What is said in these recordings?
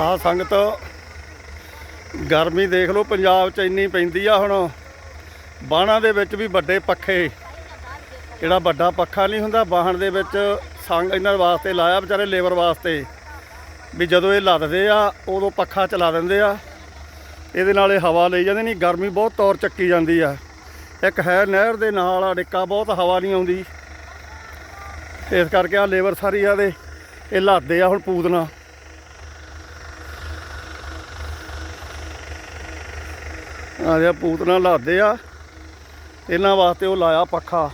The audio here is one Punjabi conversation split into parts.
ਹਾਂ ਸੰਗਤ, ਗਰਮੀ ਦੇਖ ਲਓ, ਪੰਜਾਬ 'ਚ ਇੰਨੀ ਪੈਂਦੀ ਆ ਹੁਣ। ਬਾਣਾ ਦੇ ਵਿੱਚ ਵੀ ਵੱਡੇ ਪੱਖੇ। ਜਿਹੜਾ ਵੱਡਾ ਪੱਖਾ ਨਹੀਂ ਹੁੰਦਾ ਬਾਹਣ ਦੇ ਵਿੱਚ ਸੰਗ ਇਹਨਾਂ ਵਾਸਤੇ ਲਾਇਆ, ਵਿਚਾਰੇ ਲੇਬਰ ਵਾਸਤੇ। ਵੀ ਜਦੋਂ ਇਹ ਲੱਦਦੇ ਆ, ਉਦੋਂ ਪੱਖਾ ਚਲਾ ਦਿੰਦੇ ਆ। ਇਹਦੇ ਨਾਲ ਇਹ ਹਵਾ ਲਈ ਜਾਂਦੇ ਨਹੀਂ, ਗਰਮੀ ਬਹੁਤ ਤੌਰ ਚੱਕੀ ਜਾਂਦੀ ਆ। ਇੱਕ ਹੈ ਨਹਿਰ ਦੇ ਨਾਲ ਅੜਿੱਕਾ ਬਹੁਤ ਹਵਾ ਨਹੀਂ ਆਉਂਦੀ। ਇਸ ਕਰਕੇ ਆ ਲੇਬਰ ਸਾਰੀ ਆ ਦੇ, ਇਹ ਲੱਦਦੇ ਆ ਹੁਣ ਪੂਦਨਾ ਆ ਜੇ ਪੂਤਨਾ ਲਾਦੇ ਆ ਇਹਨਾਂ ਵਾਸਤੇ ਉਹ ਲਾਇਆ ਪੱਖਾ।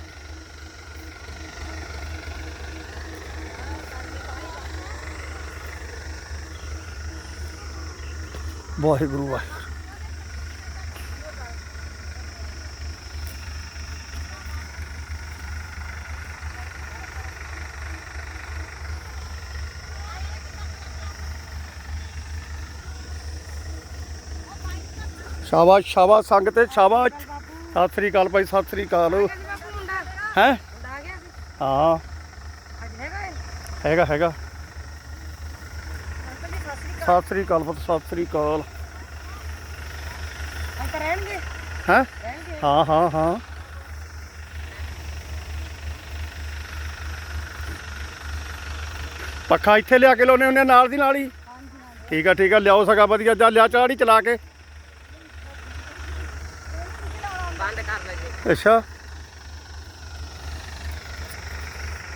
ਵਾਹਿਗੁਰੂ ਵਾਹਿਗੁਰੂ। ਸ਼ਾਬਾਸ਼ ਸ਼ਾਬਾਸ਼ ਸੰਗਤ ਤੇ ਸ਼ਾਬਾਸ਼। ਸਤਿ ਸ੍ਰੀ ਅਕਾਲ ਭਾਈ ਸਤਿ ਸ੍ਰੀ ਅਕਾਲ। ਹੈ? ਹਾਂ। ਹੈਗਾ ਹੈਗਾ ਸਤਿ ਸ੍ਰੀ ਅਕਾਲ। ਪੁੱਤ ਸਤਿ ਸ੍ਰੀ ਅਕਾਲ। ਹੈ? ਹਾਂ ਹਾਂ ਹਾਂ। ਪੱਖਾ ਇੱਥੇ ਲਿਆ ਕੇ ਲਾਉਨੇ ਆ ਨਾਲ ਦੀ ਨਾਲ ਹੀ? ਠੀਕ ਆ ਠੀਕ ਆ ਲਿਆਓ ਸਗਾ ਵਧੀਆ। ਜਾ ਲਿਆ ਚਾੜੀ ਚਲਾ ਕੇ ਬੰਦ ਕਰ ਲੈ ਜੀ ਅੱਛਾ।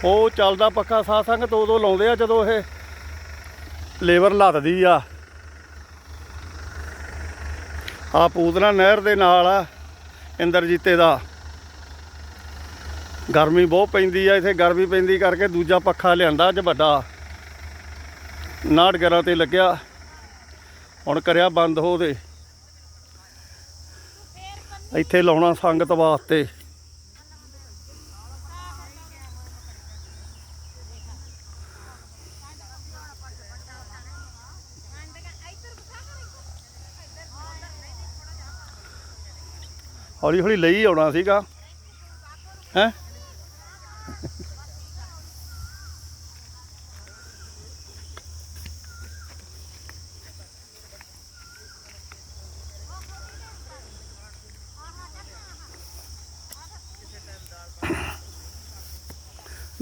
ਉਹ ਚੱਲਦਾ ਪੱਖਾ ਸਾਧ ਸੰਗਤ, ਉਦੋਂ ਲਾਉਂਦੇ ਆ ਜਦੋਂ ਇਹ ਲੇਬਰ ਲੱਦਦੀ ਆ। ਆ ਪੂਦਨਾ ਨਹਿਰ ਦੇ ਨਾਲ ਆ, ਇੰਦਰਜੀਤੇ ਦਾ। ਗਰਮੀ ਬਹੁਤ ਪੈਂਦੀ ਆ, ਇੱਥੇ ਗਰਮੀ ਪੈਂਦੀ ਕਰਕੇ ਦੂਜਾ ਪੱਖਾ ਲਿਆਂਦਾ ਅੱਜ ਵੱਡਾ। ਨਾੜ ਗਰਾਂ ਤੇ ਲੱਗਿਆ, ਹੁਣ ਕਰਿਆ ਬੰਦ ਹੋ ਦੇ ਇੱਥੇ ਲਾਉਣਾ ਸੰਗਤ ਵਾਸਤੇ। ਹੌਲੀ ਹੌਲੀ ਲਈ ਆਉਣਾ ਸੀਗਾ।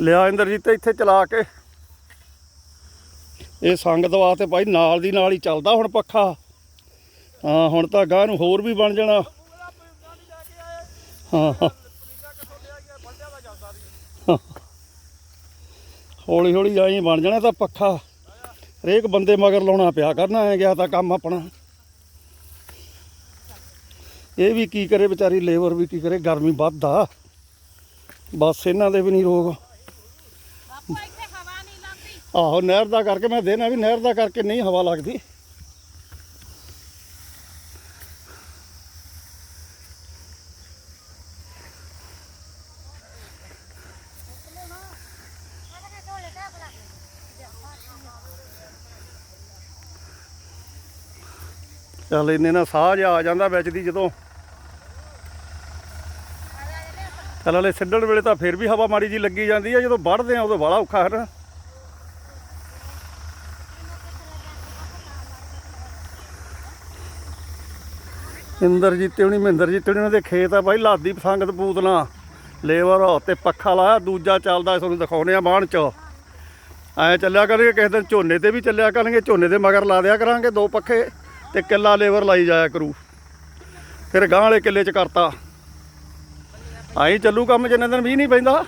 ਲਿਆ ਇੰਦਰਜੀਤ ਇੱਥੇ ਚਲਾ ਕੇ। ਇਹ ਸੰਗਤ ਵਾਸਤੇ ਭਾਈ ਨਾਲ ਦੀ ਨਾਲ ਹੀ ਚੱਲਦਾ ਹੁਣ ਪੱਖਾ। ਹਾਂ, ਹੁਣ ਤਾਂ ਗਾਂ ਨੂੰ ਹੋਰ ਵੀ ਬਣ ਜਾਣਾ। ਹਾਂ ਹਾਂ। ਹੌਲੀ ਹੌਲੀ ਆਈ ਬਣ ਜਾਣਾ ਤਾਂ ਪੱਖਾ। ਹਰੇਕ ਬੰਦੇ ਮਗਰ ਲਾਉਣਾ ਪਿਆ ਕਰਨਾ ਹੈ ਗਿਆ ਤਾਂ ਕੰਮ ਆਪਣਾ। ਇਹ ਵੀ ਕੀ ਕਰੇ ਵਿਚਾਰੀ ਲੇਬਰ ਵੀ ਕੀ ਕਰੇ, ਗਰਮੀ ਵੱਧਦਾ। ਬਸ ਇਹਨਾਂ ਦੇ ਵੀ ਨਹੀਂ ਰੋਗ ਬਾਪੂ ਇੱਥੇ ਹਵਾ ਨਹੀਂ ਲੱਗਦੀ ਆਹੋ, ਨਹਿਰ ਦਾ ਕਰਕੇ ਮੈਂ ਦੇਣਾ ਵੀ ਨਹਿਰ ਦਾ ਕਰਕੇ ਨਹੀਂ ਹਵਾ ਲੱਗਦੀ। ਚੱਲ ਇੰਨੇ ਨਾਲ ਸਾਹ ਜਿਹਾ ਆ ਜਾਂਦਾ ਵਿੱਚ ਦੀ ਜਦੋਂ ਚੱਲ ਹਲੇ ਸਿੱਧਣ ਵੇਲੇ ਤਾਂ ਫਿਰ ਵੀ ਹਵਾ ਮਾੜੀ ਜੀ ਲੱਗੀ ਜਾਂਦੀ ਹੈ ਜਦੋਂ ਵੜਦੇ ਆ ਉਦੋਂ ਬੜਾ ਔਖਾ ਹੈ ਨਾ। ਇੰਦਰਜੀਤ ਤੇ ਉਹਨੀ ਮਹਿੰਦਰਜੀਤ ਤੇ ਉਹਨਾਂ ਦੇ ਖੇਤ ਆ ਬਾਈ, ਲਾਦੀ ਪਸੰਗਤ ਪੂਤਨਾ ਲੇਬਰ ਤੇ ਪੱਖਾ ਲਾਇਆ, ਦੂਜਾ ਚੱਲਦਾ, ਤੁਹਾਨੂੰ ਦਿਖਾਉਨੇ ਆ ਬਾਣ ਚ। ਐ ਚੱਲਿਆ ਕਰਾਂਗੇ ਕਿਸੇ ਦਿਨ ਝੋਨੇ ਤੇ ਵੀ ਚੱਲਿਆ ਕਰਾਂਗੇ ਝੋਨੇ ਦੇ ਮਗਰ ਲਾ ਦਿਆ ਕਰਾਂਗੇ ਦੋ ਪੱਖੇ ਤੇ ਕਿੱਲਾ ਲੇਬਰ ਲਾਈ ਜਾਇਆ ਕਰੂ। ਫਿਰ ਗਾਂ ਵਾਲੇ ਕਿੱਲੇ ਚ ਕਰਤਾ। ਆਈ ਚੱਲੂ ਕੰਮ ਜਿੰਨੇ ਦਿਨ ਵੀ ਨਹੀਂ ਪੈਂਦਾ।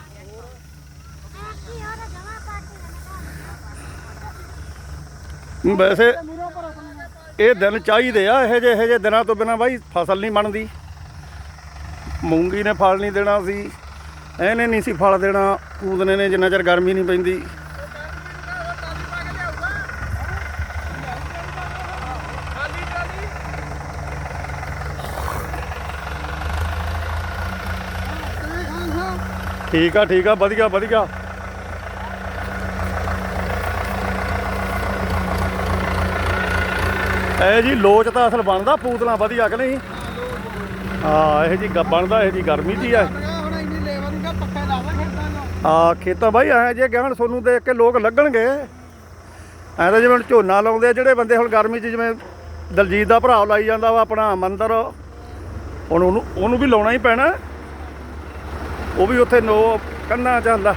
ਵੈਸੇ ਇਹ ਦਿਨ ਚਾਹੀਦੇ ਆ, ਇਹੋ ਜਿਹੇ ਇਹੋ ਜਿਹੇ ਦਿਨਾਂ ਤੋਂ ਬਿਨਾ ਬਾਈ ਫਸਲ ਨਹੀਂ ਬਣਦੀ। ਮੂੰਗੀ ਨੇ ਫਲ ਨਹੀਂ ਦੇਣਾ ਸੀ, ਇਹਨੇ ਨਹੀਂ ਸੀ ਫਲ ਦੇਣਾ ਕੂਦਨੇ ਨੇ ਜਿੰਨਾ ਚਿਰ ਗਰਮੀ ਨਹੀਂ ਪੈਂਦੀ। ਠੀਕ ਆ ਠੀਕ ਆ, ਵਧੀਆ ਵਧੀਆ। ਇਹ ਜੀ ਲੋਚ ਤਾਂ ਅਸਲ ਬਣਦਾ, ਪੂਤਲਾ ਵਧੀਆ ਕਿ ਨਹੀਂ? ਹਾਂ, ਇਹ ਜੀ ਗ- ਬਣਦਾ, ਇਹ ਜੀ ਗਰਮੀ ਦੀ ਆ। ਹੁਣ ਇੰਨੀ ਖੇਤਾਂ ਆ ਖੇਤਾਂ ਬਾਈ, ਐ ਜੇ ਗਹਿਣ ਸੋਨੂੰ ਦੇਖ ਕੇ ਲੋਕ ਲੱਗਣਗੇ। ਐਂ ਤਾਂ ਜਿਵੇਂ ਹੁਣ ਝੋਨਾ ਲਾਉਂਦੇ ਆ, ਜਿਹੜੇ ਬੰਦੇ ਹੁਣ ਗਰਮੀ 'ਚ ਜਿਵੇਂ ਦਲਜੀਤ ਦਾ ਭਰਾ ਲਾਈ ਜਾਂਦਾ ਵਾ, ਆਪਣਾ ਮੰਦਰ। ਹੁਣ ਉਹਨੂੰ ਉਹਨੂੰ ਵੀ ਲਾਉਣਾ ਹੀ ਪੈਣਾ। ਉਹ ਵੀ ਉੱਥੇ ਨੋ ਕੰਨਾ ਚੱਲਦਾ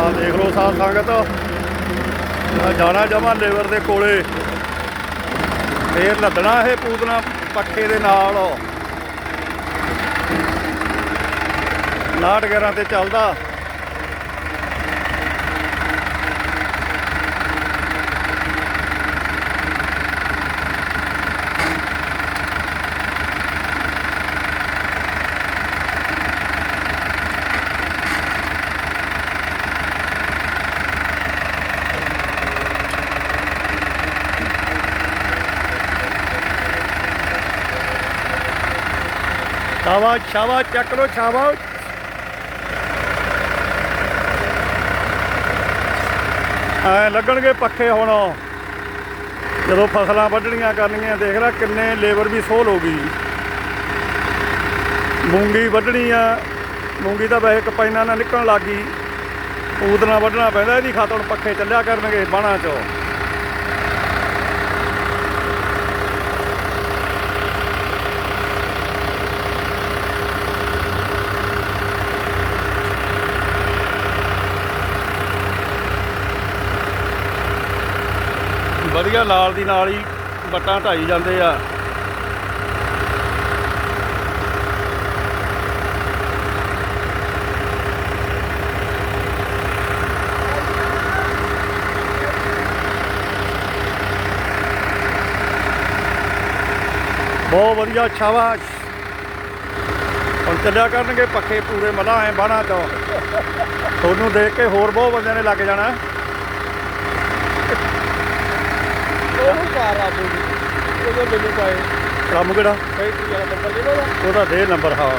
ਆ ਦੇਖ ਲਓ ਸਾਧ ਸੰਗਤ। ਜਾਣਾ ਜਮਾ ਲੇਬਰ ਦੇ ਕੋਲੇ। ਫੇਰ ਲੱਦਣਾ ਇਹ ਪੂਤਨਾ ਪੱਖੇ ਦੇ ਨਾਲ। ਨਾਟ ਗਰਾਂ ਤੇ ਚੱਲਦਾ। ਸ਼ਾਬਾਸ਼ ਸ਼ਾਬਾਸ਼ ਚੱਕ ਲੋ ਸ਼ਾਬਾਸ਼ ਐ ਲੱਗਣਗੇ ਪੱਖੇ ਹੁਣ ਜਦੋਂ ਫਸਲਾਂ ਵੱਢਣੀਆਂ ਕਰਨੀਆਂ ਦੇਖ ਲੈ ਕਿੰਨੇ ਲੇਬਰ ਵੀ ਸੋਲ ਹੋ ਗਈ ਮੂੰਗੀ ਵੱਢਣੀ ਆ ਮੂੰਗੀ ਤਾਂ ਵੈਸੇ ਕਪਾਈਨਾਂ ਨਾਲ ਨਿਕਲਣ ਲੱਗ ਗਈ ਪੂਤਨਾ ਵੱਢਣਾ ਪੈਂਦਾ ਇਹਦੀ ਖਾਤਰ ਹੁਣ ਪੱਖੇ ਚੱਲਿਆ ਕਰਨਗੇ ਬਾਣਾ ਚੋਂ ਵਧੀਆ ਨਾਲ ਦੀ ਨਾਲ ਹੀ ਬੱਟਾਂ ਢਾਈ ਜਾਂਦੇ ਆ। ਬਹੁਤ ਵਧੀਆ ਸ਼ਾਬਾਸ਼। ਹੁਣ ਚੱਲਿਆ ਕਰਨਗੇ ਪੱਖੇ ਪੂਰੇ, ਮਲਾ ਐ ਬਾਣਾ ਚੋਂ ਤੁਹਾਨੂੰ ਦੇਖ ਕੇ ਹੋਰ ਬਹੁਤ ਬੰਦਿਆਂ ਨੇ ਲੱਗ ਜਾਣਾ। ਉਹਨੂੰ ਕਾਰ ਆ ਬੋਲੀ ਉਹਦੇ ਮੈਨੂੰ ਪਾਏ। ਕੰਮ ਕਿਹੜਾ? ਫੈਕਟਰੀ ਵਾਲਾ ਨੰਬਰ ਦੇ ਦੋ ਉਹਦਾ ਦੇ ਨੰਬਰ ਹਾਂ।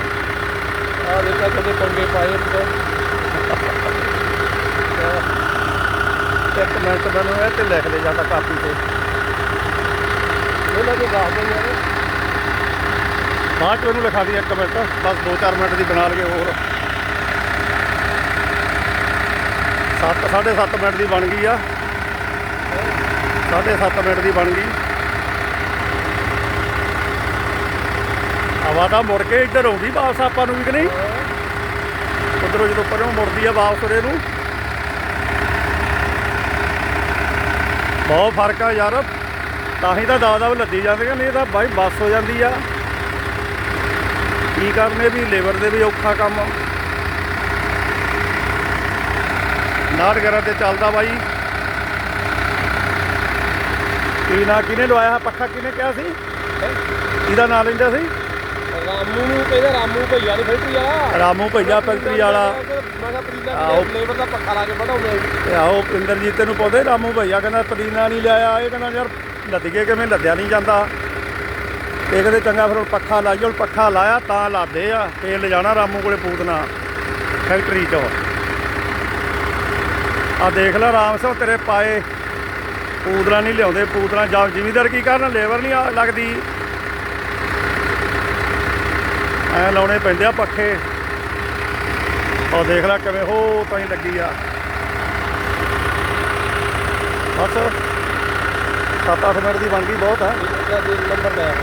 ਆ ਦੇਖਾ ਕਦੇ ਪੰਗੇ ਪਾਏ ਤਾਂ। ਇੱਕ ਮਿੰਟ ਮੈਨੂੰ ਇਹ ਤੇ ਲਿਖ ਦੇ ਜਾਂਦਾ ਕਾਪੀ ਤੇ। ਉਹਨਾਂ ਦੇ ਦੱਸ ਦੇ ਯਾਰ ਬਾਅਦ ਚ ਉਹਨੂੰ ਲਿਖਾ ਦੀ ਇੱਕ ਮਿੰਟ। ਬਸ 2-4 ਮਿੰਟ ਦੀ ਬਣਾ ਲਈਏ ਹੋਰ। 7 7.5 ਮਿੰਟ ਦੀ ਬਣ ਗਈ ਆ। 7.5 ਮਿੰਟ ਦੀ ਬਣ ਗਈ। ਹਵਾ ਤਾਂ ਮੁੜ ਕੇ ਇੱਧਰ ਆਉਂਦੀ ਵਾਪਸ ਆਪਾਂ ਨੂੰ ਵੀ ਕਿ ਨਹੀਂ? ਉਧਰੋਂ ਜਦੋਂ ਪਰੋਂ ਮੁੜਦੀ ਆ ਵਾਪਸ ਉਰੇ ਨੂੰ। ਬਹੁਤ ਫ਼ਰਕ ਆ ਯਾਰ। ਤਾਂ ਹੀ ਤਾਂ ਦਾਦਾ ਵੀ ਲੱਦੀ ਜਾਂਦੀਆਂ ਨਹੀਂ ਤਾਂ ਬਾਈ ਬੱਸ ਹੋ ਜਾਂਦੀ ਆ। ਕੀ ਕਰਨੇ ਵੀ ਲੇਬਰ ਦੇ ਵੀ ਔਖਾ ਕੰਮ। ਨਾੜ ਗਰਾਂ ਤੇ ਚੱਲਦਾ ਬਾਈ। ਕੀ ਨਾ ਕਿਨੇ ਲਵਾਇਆ? ਪੱਖਾ ਕਿਨੇ ਕਿਹਾ ਸੀ? ਕਿਹਦਾ ਨਾਂ ਲੈਂਦਾ ਸੀ? ਰਾਮੂ ਨੂੰ ਕਹਿੰਦਾ ਰਾਮੂ ਭਈਆ ਦੀ ਫੈਕਟਰੀ ਆ ਰਾਮੂ ਭਈਆ ਫੈਕਟਰੀ ਵਾਲਾ। ਮੈਂ ਕਿਹਾ ਆਹੋ। ਲੇਬਰ ਦਾ ਪੱਖਾ ਲਾ ਕੇ ਬਣਾਉਂਦੇ ਆ। ਤੇ ਆਓ ਇੰਦਰਜੀਤ ਤੈਨੂੰ ਪਤਾ ਹੀ ਰਾਮੂ ਭਈਆ ਕਹਿੰਦਾ ਪਦੀਨਾ ਨਹੀਂ ਲਿਆਇਆ। ਇਹ ਕਹਿੰਦਾ ਯਾਰ ਲੱਦੀਏ ਕਿਵੇਂ ਲੱਦਿਆ ਨਹੀਂ ਜਾਂਦਾ। ਇਹ ਕਹਿੰਦੇ ਚੰਗਾ ਫਿਰ ਪੱਖਾ ਲਾਈਓ ਪੱਖਾ ਲਾਇਆ ਤਾਂ ਲਾਦੇ ਆ। ਫੇਰ ਲਿਜਾਣਾ ਰਾਮੂ ਕੋਲੇ ਪੂਤਨਾ ਫੈਕਟਰੀ 'ਚ। ਆ ਦੇਖ ਲੈ ਰਾਮ ਸਿੰਘ ਤੇਰੇ ਪਾਏ ਪੂਤਨਾ ਨਹੀਂ ਲਿਆਉਂਦੇ ਪੂਤਨਾ ਜਾਂ ਜ਼ਿਮੀਦਾਰ ਕੀ ਕਰਨ? ਲੇਬਰ ਨਹੀਂ ਆ- ਲੱਗਦੀ। ਐ ਲਾਉਣੇ ਪੈਂਦੇ ਆ ਪੱਖੇ। ਉਹ ਦੇਖ ਲੈ ਕਿਵੇਂ ਹੋ, ਤਾਂ ਹੀ ਲੱਗੀ ਆ। ਬਸ 7-8 ਮਿੰਟ ਦੀ ਬਣ ਗਈ ਬਹੁਤ ਆ। ਨੰਬਰ ਲੈ